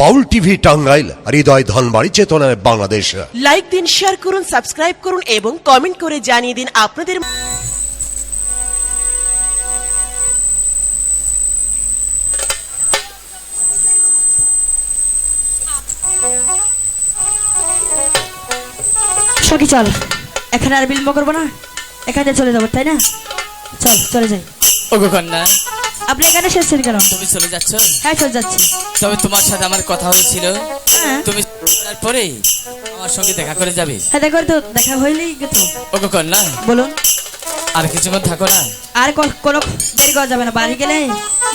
বাউল TV Tangail হৃদয় ধনবাড়ি চেতনায় Bangladesh. Like দিন শেয়ার করুন সাবস্ক্রাইব করুন এবং কমেন্ট করে জানিয়ে দিন আপনাদের সখী চল। এখানে আর বিলম্ব করব না। এখানে চলে যাব তাই না? চল চলে যাই। ওগো কন্যা। আপনি এখানে এসেছেন কেন? তুমি চলে যাচ্ছ? হ্যাঁ চলে যাচ্ছি। তবে তোমার সাথে আমার কথা হয়েছিল। হ্যাঁ। তুমি তারপরে আমার সঙ্গে দেখা করে যাবে। হ্যাঁ দেখো তো দেখা হইলেই তো ওগো কন্যা বলুন। আর কিছুক্ষণ থাকো না। আর কোন- দেরি করা যাবে না। বাড়ি গেলে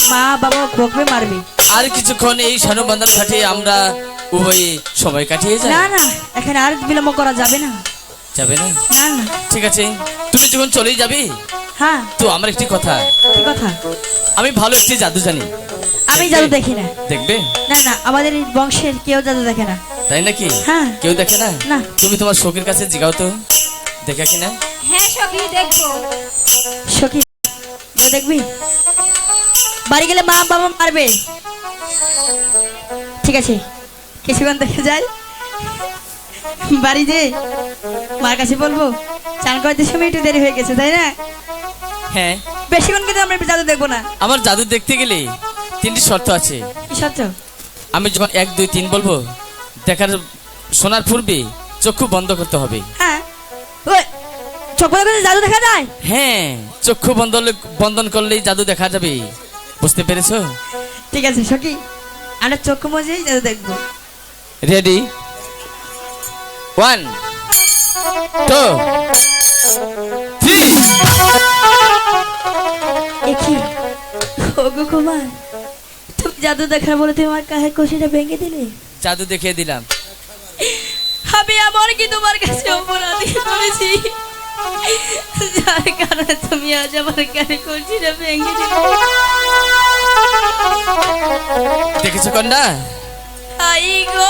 মা বাবা বকবে মারবে। আর কিছুক্ষণ এই সানুবন্ধন ঘাটে আমরা উভয়ে সময় কাটিয়ে যাই। না না এখানে আর বিলম্ব করা যাবে না। যাবে না? না না। ঠিক আছে। তুমি যখন চলেই যাবে হ্যাঁ। তো আমার একটি কথা। কি কথা? আমি ভালো একটি জাদু জানি। আমি জাদু দেখি না। দেখবে? না না আমাদের এই বংশের কেউ জাদু দেখে না। তাই নাকি? হ্যাঁ। কেউ দেখে না? না। তুমি তোমার শোকের কাছে জিগাও তো। দেখা কি না? হ্যাঁ সখী দেখব। সখী যা দেখবি? বাড়ি গেলে মা বাবা মারবে। ঠিক আছে। কিছুক্ষণ দেখে যাই। বাড়ি যে? মার কাছে বলব চান করতে সময় একটু দেরি হয়ে গেছে তাই না? হ্যাঁ। বেশিক্ষণ কিন্তু আমরা জাদু দেখব না। আমার জাদু দেখতে গেলে তিনটি শর্ত আছে। কি শর্ত? আমি যখন এক দুই তিন বলব দেখার শোনার পূর্বে চক্ষু বন্ধ করতে হবে। হ্যাঁ। চোখ বন্ধ জাদু দেখা যায়? হ্যাঁ চক্ষু বন্ধ বন্ধন করলেই জাদু দেখা যাবে। বুঝতে পেরেছ? ঠিক আছে সখী আমরা চোখ মজেই জাদু দেখব। রেডি ওয়ান টু থ্রি দেখি। ওগো কুমার তুমি জাদু দেখার বলে তুমি আমার কাহের কষিটা ভেঙে দিলে? জাদু দেখিয়ে দিলাম। আমি আমার কি তোমার কাছে অপরাধী করেছি? যার কারণে তুমি আজ আমার কানে কষিটা ভেঙে দিলে। দেখেছ কন্যা? আই গো।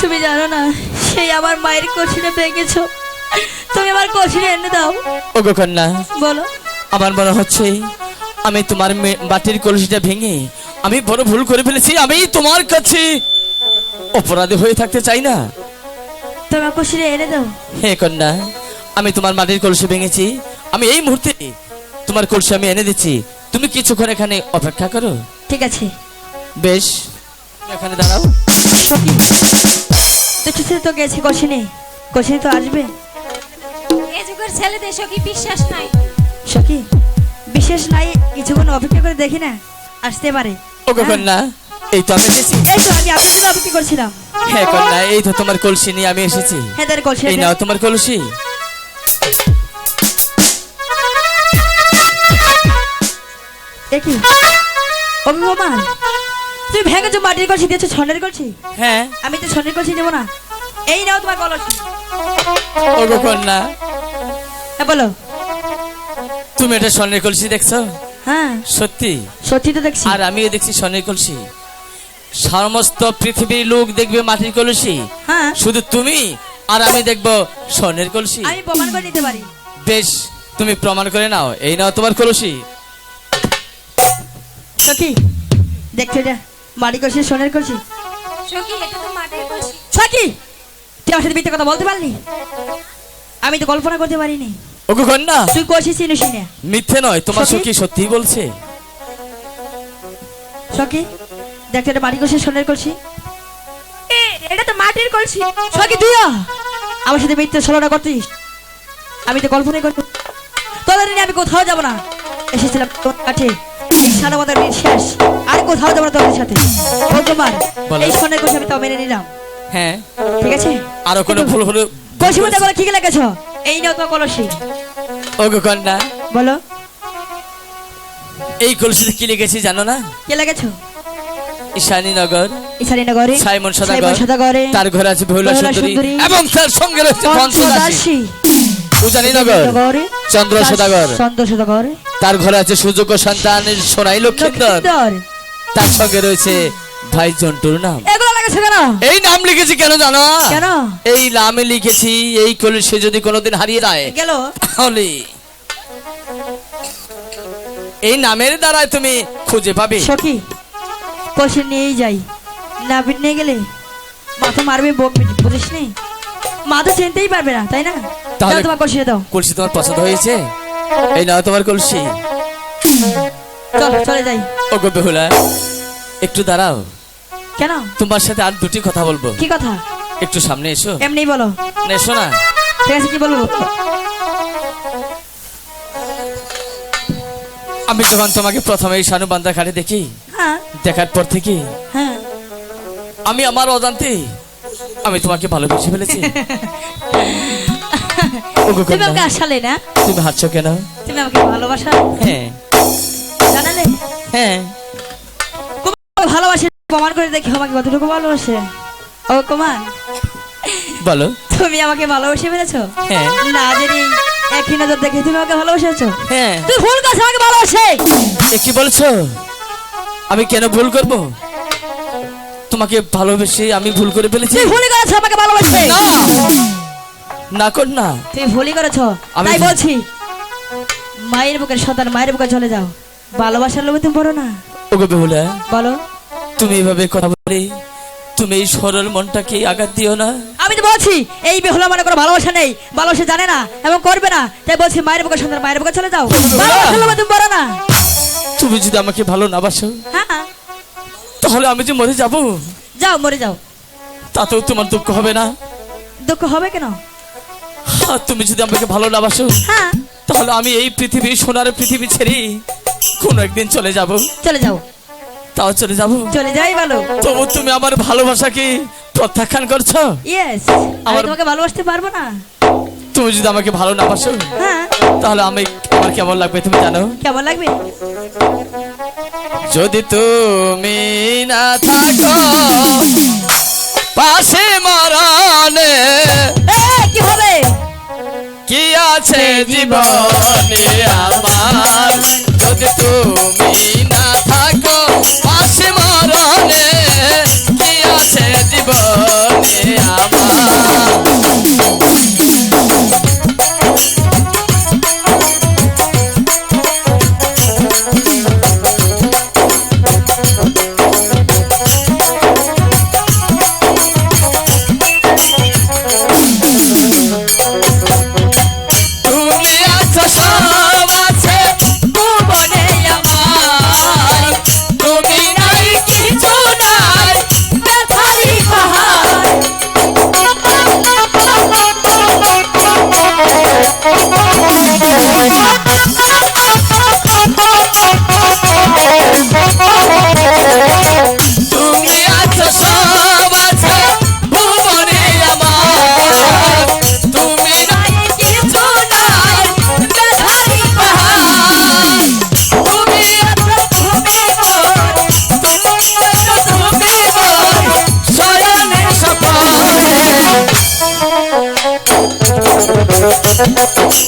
তুমি জানো না সেই আমার মায়ের কলসিটা ভেঙেছো। তুমি আমার কলসিটা এনে দাও। ওগো কন্যা বলো। আমার মনে হচ্ছে আমি তোমার বাটির কলসিটা ভেঙে আমি বড় ভুল করে ফেলেছি আমি তোমার কাছে অপরাধী হয়ে থাকতে চাই না। তুমি আমার কলসিটা এনে দাও। হে কন্যা আমি তোমার মাটির কলসি ভেঙেছি আমি এই মুহূর্তে তোমার কলসি আমি এনে দিচ্ছি। তুমি কিছুক্ষণ এখানে অপেক্ষা করো। ঠিক আছে। বেশ এখানে দাঁড়াও। তো গেছে কলসি নেই তো আসবে। এ যুগের ছেলেদের সখী বিশ্বাস নাই। সখী বিশেষ নাই কিছুক্ষণ অপেক্ষা করে দেখি না আসতে পারে। ওগো হ্যাঁ। কন্যা এই তো আমি এসেছি। এই তো আমি আপনার জন্য অপেক্ষা করছিলাম। হ্যাঁ কন্যা এই তো তোমার কলসি নিয়ে আমি এসেছি। হ্যাঁ তার কলসি এই নাও তোমার কলসি। একই অভিমান তুমি ভেঙেছো মাটির কলসি দিয়েছ কলসি? হ্যাঁ। আমি তো ছন্নের কলসি দেবো না। এই নাও তোমার কলসি। ওগো কন্যা। হ্যাঁ বলো। তুমি এটা স্বর্ণের কলসি দেখছ? হ্যাঁ। সত্যি? সত্যি তো দেখছি। আর আমিও দেখছি স্বর্ণের কলসি। সমস্ত পৃথিবীর লোক দেখবে মাটির কলসি। হ্যাঁ। শুধু তুমি আর আমি দেখব স্বর্ণের কলসি। আমি প্রমাণ করে নিতে পারি। বেশ তুমি প্রমাণ করে নাও। এই নাও তোমার কলসি। সখী দেখছ এটা? মাটি কলসি সোনের কলসি? সখী এটা তো মাটির কলসি। সখী! তুই আমার সাথে মিথ্যে কথা বলতে পারলি? আমি তো কল্পনা করতে পারিনি। ওগো কন্যা! তুই কলসি চিনিস না। মিথ্যে নয় তোমার সখী? সত্যি বলছে। সখী? দেখছ এটা মাটি কলসি সোনের কলসি। এ, এটা তো মাটির কলসি। সখী তুইও আমার সাথে মিথ্যে ছলনা করতিস। আমি তো কল্পনাই করতে তোদের নিয়ে আমি কোথাও যাব না। এসেছিলাম তোর কাছে। এই সারা মাথার শেষ আর কোথাও যাব না তোদের সাথে। তোমার এই সোনের কলসি আমি তাও মেনে নিলাম। হ্যাঁ। ঠিক আছে? আরও কোনো ভুল হলো? কলসি মধ্যে বলে কি লেগেছ এই নাও তোমার কলসি। ওগো কন্যা। বলো। এই কলসিতে কি জানো না? কে লেগেছো? ঈশানীনগর। সাইমন সদাগর। সাইমন সদাগরে। তার ঘরে আছে বহুলা সুন্দরী। এবং তার সঙ্গে রয়েছে উজানীনগর চন্দ্র সদাগর। চন্দ্র সদাগর। তার ঘরে আছে সুযোগ্য সন্তানের সোনাই লক্ষ্মীন্দর তার সঙ্গে রয়েছে ভাই জন্টুর নাম কেন? এই নাম লিখেছি কেন জানো? কেন? এই নামে লিখেছি এই কলসি যদি কোনোদিন হারিয়ে যায় গেল। তাহলে এই নামের দ্বারাই তুমি খুঁজে পাবে। সখী কলসি নিয়েই যাই। না নিয়ে গেলে মা তো মারবে বকবে বুঝিস নি? মা তো চিনতেই পারবে না তাই না? তাহলে- তাহলে তোমার কলসি দাও। কলসি তোমার পছন্দ হয়েছে? এই নাও তোমার কলসি। চল চলে যাই। ও গো বেহুলা একটু দাঁড়াও। কেন? তোমার সাথে আর দুটি কথা বলব। কি কথা? একটু সামনে এসো। এমনি বলো। না, এসো না। ঠিক আছে কি বলব? আমি যখন তোমাকে প্রথমে এই শানু বান্দা ঘাটে দেখি হ্যাঁ। দেখার পর থেকে হ্যাঁ। আমি আমার অজান্তে আমি তোমাকে ভালোবেসে ফেলেছি। তুমি আমাকে আসালে না? তুমি হাসছো কেন? তুমি আমাকে ভালোবাসা? হ্যাঁ। জানালে? হ্যাঁ। ভালোবাসে। প্রমাণ করে দেখি আমাকে কতটুকু ভালোবাসে। ও কুমার বলো। তুমি আমাকে ভালোবাসে ফেলেছো? হ্যাঁ। না জানি একই নজর দেখে তুমি আমাকে ভালোবাসেছো? হ্যাঁ। তুই ভুল করছ আমাকে ভালোবাসে। কি বলছো? আমি কেন ভুল করব? তোমাকে ভালোবেসে আমি ভুল করে ফেলেছি? তুই ভুলই করেছ আমাকে ভালোবাসে না। না কর না। তুই ভুলই করেছ। আমি তাই বলছি মায়ের বুকের সন্তান মায়ের বুকে চলে যাও। ভালোবাসার লোভে তুমি বলো না। ওগো বেহুলা। বলো। তুমি এভাবে কথা বলে তুমি এই সরল মনটাকে আঘাত দিও না। আমি তো বলছি এই বেহুলা মানে কোনো ভালোবাসা নেই ভালোবাসা জানে না এবং করবে না। তাই বলছি মায়ের বুকে সন্তান মায়ের বুকে চলে যাও। তুমি বলো না। তুমি যদি আমাকে ভালো না বাসো হ্যাঁ তাহলে আমি যে মরে যাব? যাও মরে যাও। তাতেও তোমার দুঃখ হবে না। দুঃখ হবে কেন? তুমি যদি আমাকে ভালো না বাসো হ্যাঁ। তাহলে আমি এই পৃথিবী সোনার পৃথিবী ছেড়ে কোনো একদিন চলে যাব। চলে যাও। তাও চলে যাব। চলে যাই ভালো তবু তুমি আমার ভালোবাসাকে প্রত্যাখ্যান করছ? ইয়েস আমি তোমাকে ভালোবাসতে পারব না। তুমি যদি আমাকে ভালো না বাসো হ্যাঁ। তাহলে আমি আমার কেমন লাগবে তুমি জানো? কেমন লাগবে? যদি তুমি না থাকো পাশে মরণে এ, কি হবে কি আছে জীবনে। আমার? যদি তুমি না তুমি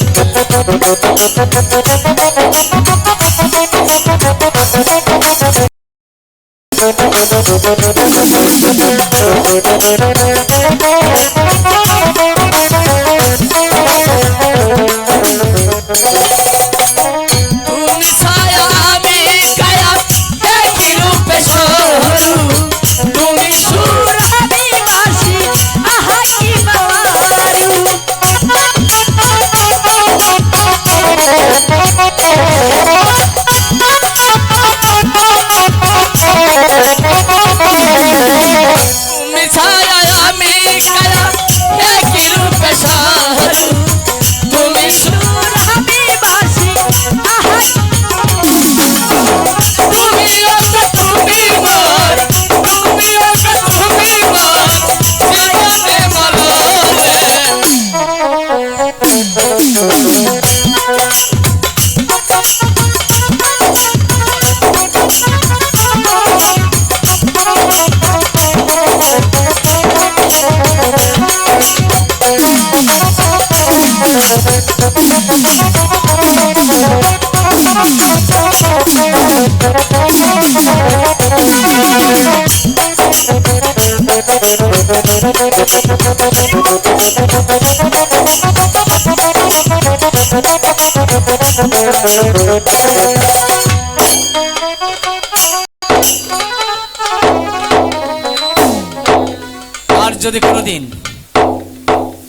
আর যদি কোনোদিন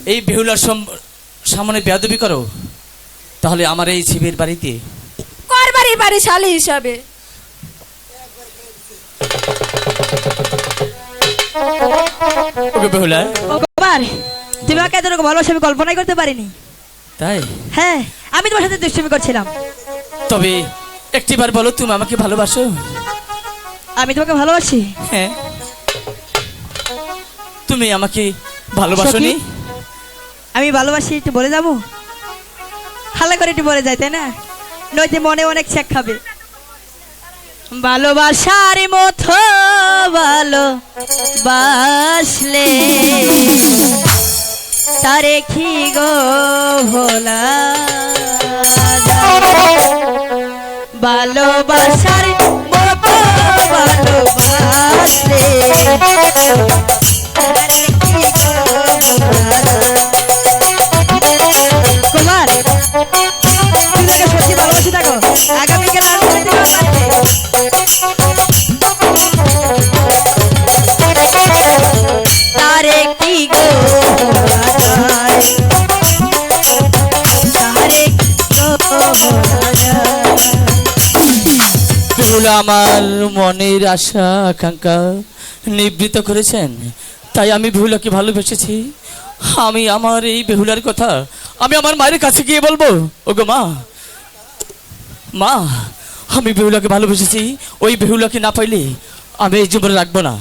এই বেহুলার সম- সামনে বেয়াদবি করো তাহলে আমার এই শিবের বাড়িতে করবারই বাড়ি শালি হিসাবে? ওকে বেহুলা। ও তুমি আমাকে এত ভালোবাসা আমি কল্পনাই করতে পারিনি। তাই? হ্যাঁ। আমি তোমার সাথে দুষ্টুমি করছিলাম। তবে একটিবার বলো তুমি আমাকে ভালোবাসো? আমি তোমাকে ভালোবাসি। হ্যাঁ। তুমি আমাকে ভালোবাসো নি? আমি ভালোবাসি একটু বলে যাব? হাল্লা করে একটু বলে যায় তাই না? নইতে মনে অনেক শেখ খাবে। ভালোবাসার মতো ভালো বাসলে তারে কি গো ভোলা? ভালোবাসার মতো ভালোবাসলে তারে কি গো ভোলা যায়? কুমার, তুমি তাকে সত্যি ভালোবাসি থাকো আগামীকাল আর আমার মনের আশা, আকাঙ্ক্ষা নিবৃত করেছেন। তাই আমি বেহুলাকে ভালোবেসেছি। আমি আমার এই বেহুলার কথা আমি আমার মায়ের কাছে গিয়ে বলব, ওগো মা মা, আমি বেহুলাকে ভালোবেসেছি। ওই বেহুলাকে না পাইলে আমি এই জীবনে রাখব না।